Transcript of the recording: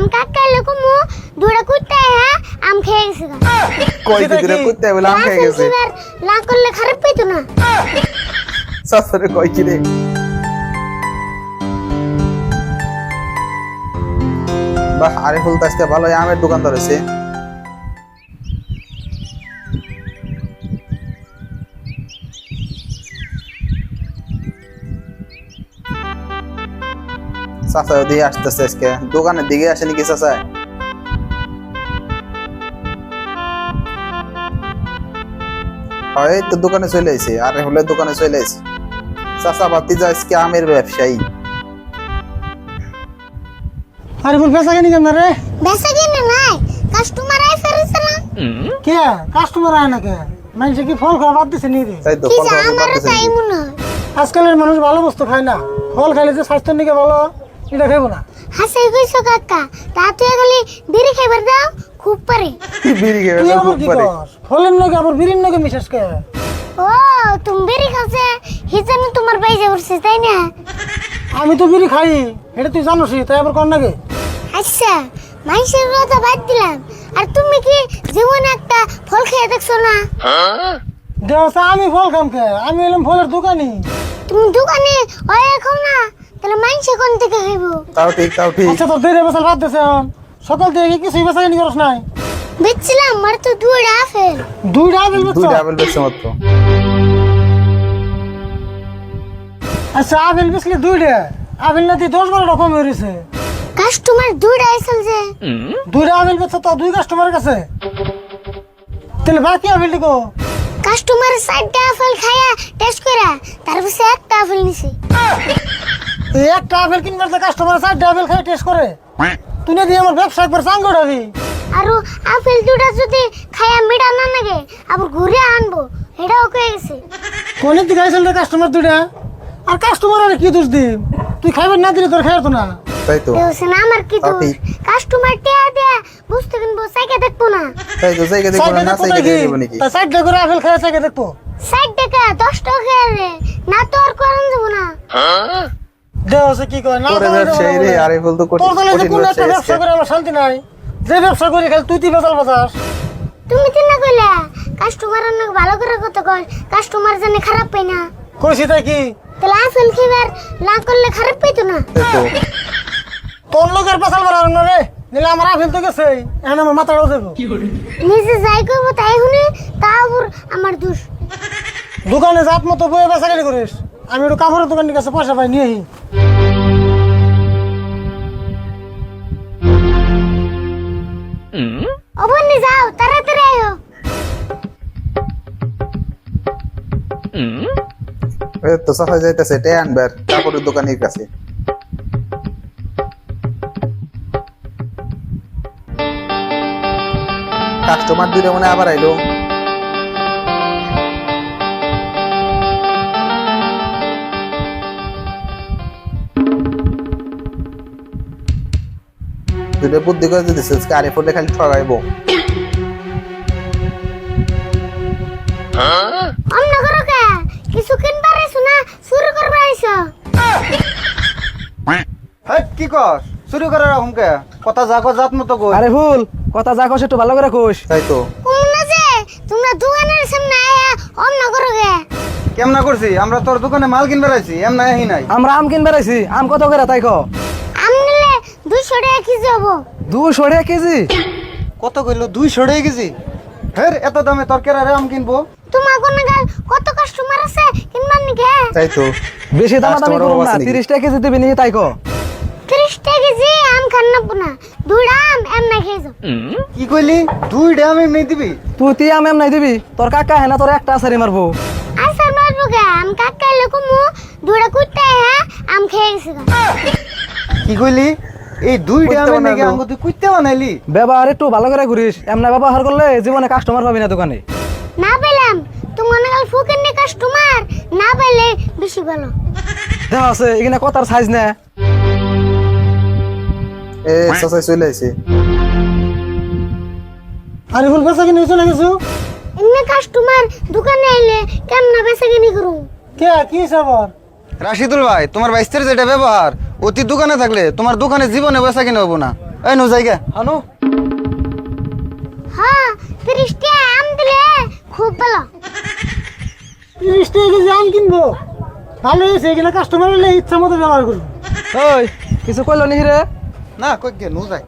আম কাকা লোক মু দুড়া কুত্তা হ্যাঁ আম খেয়ে গেছে। কই সেটা দিদিরে বলে আম খেয়ে গেছে না করলে খারাপ পেতো না শাশুড়ি কই কি রে বাহ আরিফুল তো আজকে ভালোই আমের দোকান ধরেছে চাচা দিয়ে আসতেছে আজকে দোকানের দিকে আসেনি কি চাচা? হয় তো দোকানে চলে আইছে আরে হলে দোকানে চলে আইছে। চাচা বাতি যা আজকে আমের ব্যবসায়ী। আরে বল পেশা কেন কেন রে? বেসা কিনে নাই কাস্টমার আই ফেরেছে না কে? কাস্টমার আয় না কে মানুষে কি ফল খাওয়া বাদ দিছে নি রে তাই তো কি ফল খাওয়া? মনে হয়। আজকালের মানুষ ভালো বস্তু খায় না। ফল খাইলে যে স্বাস্থ্যের নিকে ভালো এটা খাইবো না? হাসে কইছো কাকা তাতে খালি বিড়ি খাইবার দাও খুব পারে। বিড়ি তুই খুব কি পারে। ফলের নগে আবার বিড়ির নগে মিশাস কে? ও তুমি বিড়ি খাওছে হিজানো তোমার বাইজে উঠছে তাই না? আমি তো বিড়ি খাই এটা তুই জানোসই তাই আবার কর নাকি আচ্ছা মাইসের কথা বাদ দিলাম। আর তুমি কি জীবনে একটা ফল খেয়ে দেখছ না? দেওয়া আমি ফল খাম কে? আমি এলাম ফলের দোকানি। তুমি দোকানে ওই এখন না? তাহলে মাইসে কোন থেকে খাইবো? তাও ঠিক তাও ঠিক। আচ্ছা তোর দেরে বেসাল বাদ দিছে এখন। সকাল থেকে কিছুই বেসা কেন করস নাই? তো দুইটা আপেল। দুইটা আপেল বেচছ? দুইটা আপেল বেচছে মাত্র। আচ্ছা আপেল বেচলি দুইটা। আপেল না দশ বারো রকম বেরিয়েছে কাস্টমার দুইটা আইসল যে। দুইটা আপেল বেচছ তো দুই কাস্টমারের কাছে? তাহলে বাকি আপেল দিকো কাস্টমার চারটা আপেল খায়া টেস্ট করে তারপর সে একটা আপেল নিছে। এই একটা আপেল কিনবার তো কাস্টমার চারটা আপেল খাই টেস্ট করে। তুই না দিয়ে আমার ব্যবসা একবার চাঙ্গ উঠাবি আর আপেল দুটা যদি খায়া মিঠা না লাগে আবার ঘুরে আনব এটাও কয়ে গেছে। কোনে তুই খাইছিল রে কাস্টমার দুইটা আর কাস্টমার আর কি দোষ দিম? তুই খাইবার না দিলে তোর খাইতো না। তাই তো। না আমার কি দোষ। কাস্টমার টেয়া দেয়া বুঝতে কিনবো সাইকে দেখব না। তাই তো জায়গা দেখব না না দেখব নাকি? তা চারটা করে আপেল খাই চাইকে দেখব। ষাট টাকা দশ টাকা রে না তো আর করান যাব না। দেহ কি কয়? না ব্যবসায়ী রে, আরিফুল তো কঠিন- তোর দলে যে কঠিন কোনো একটা ব্যবসায়ী ব্যবসা আজকে। করে আমার শান্তি নাই। যে ব্যবসা করি খালি তুই তুই বেচাল বাজাস তুমি তো না কইলে কাস্টমার অনেক ভালো করে কত কয় কাস্টমার জানে খারাপ পাই না। কইছি তাই কি? তাহলে আপেল খেবার না করলে খারাপ পাইতো না? তোর লোকের পেশাল বাড়ার না রে নিলে আমার আপেল তো গেছে এখন আমার মাথাটাও দেবো নিজে যাই করব তাই শুনে তা আবার আমার দোষ। দোকানে মতো বয়ে করিস আমি একটু কাপড়ের দোকানের কাছে পয়সা পাই নিয়ে আহি অবন্নি যাও তাড়াতাড়ি আয়ো। এই তো সাফাই যাইতেছে টে আনবার কাপড়ের দোকানের কাছে। কাস্টমার দুইটা মনে আবার আইলো। দুটো বুদ্ধি করে দিতেছে আরে ফুটে খালি ঠগাইবো। অন্য করো কে? কিছু কিনবার আইছো না? শুরু করবার আইছো? হেই, কি কর শুরু করে রাখুন কে? কথা যা কর জাত মতো কই। আরে ভুল কথা যা কস একটু ভালো করে কোষ তাই তো। কোন না যে তোমরা দোকানের সামনে আয়া অন্য করো কে? কেমনা করছি? আমরা তোর দোকানে মাল কিনবার আইছি এম নাই নাই। আমরা আম কিনবার আইছি আম কত করে তাই ক কেজি হব। 200 টাকা কেজি? কত কইলো? 200 টাকা কেজি? হের এত দামে তরকারি আম কিনবো? তোমার কোন গাল কত কাস্টমার আছে কিনবার নিকে হ্যাঁ? তো। বেশি দাম দামি কেজি দিবেন নি তাই কো 30 টাকা আম খান না পুনা দুইটা আম এম না খেয়ে যাও। কি কইলি? দুইটা আম এম দিবি? তুই তুই আম নাই দিবি? তোর কাকা হেনা তোর একটা আছারি মারবো। আছারি মারবো গে আম কাকা লকমু দুইটা কুত্তা হ্যাঁ আম খেয়ে গেছে কি কইলি? এই দুই ডাম নাকি। আঙ্গ তুই কুইতে বানাইলি? ব্যবহার একটু ভালো করে ঘুরিস। এমন ব্যবহার করলে জীবনে কাস্টমার পাবি না দোকানে। না পেলাম। ফুকের নে কাস্টমার না পেলে বেশি ভালো। দেখা আছে এখানে কথার সাইজ না। এ সাসাই চলে আইছে। আরে ভুল বেচা কিনে চলে গেছো এমনি কাস্টমার দোকানে আইলে কেমন বেচা কিনি করুম? কে কি খবর? রাশিদুল ভাই তোমার বাইস্তের যেটা ব্যবহার অতি দোকানে থাকলে তোমার দোকানে জীবনে বেচা কিনে হব না। এই নো জায়গা। আনু। হ্যাঁ তিরিশ আম দিলে খুব ভালো। তিরিশ টাকা কেজি আম কিনবো। ভালো হয়েছে এখানে কাস্টমার হলে ইচ্ছা মতো ব্যবহার করব। ওই কিছু কইলো নি রে? না কই কে নো যায়।